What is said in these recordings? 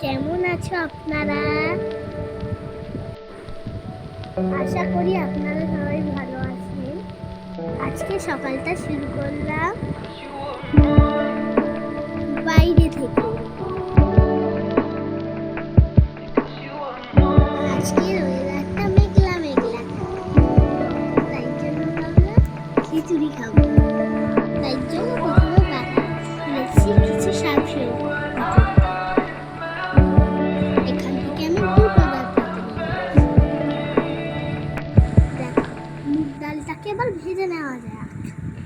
কেমন আছো আপনারা? আশা করি আপনারা সবাই ভালো আছেন। আজকে সকালটা শুরু করলাম। বাইরে থেকে।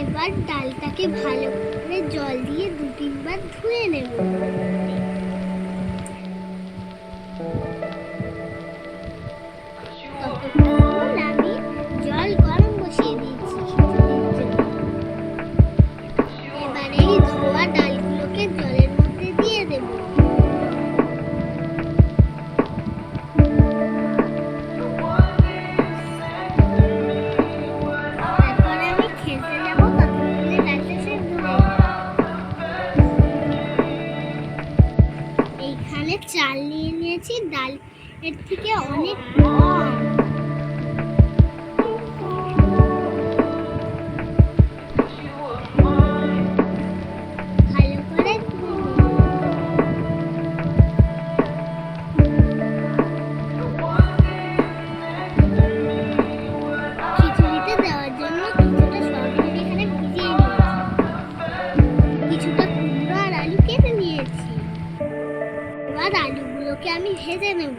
এবার ডালটাকে ভালো করে জল দিয়ে দু তিনবার ধুয়ে নেব। নিয়েছি ডাল এর থেকে অনেক আলুগুলোকে আমি ভেজে নেব।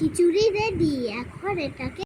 Khichdi ready এখন এটাকে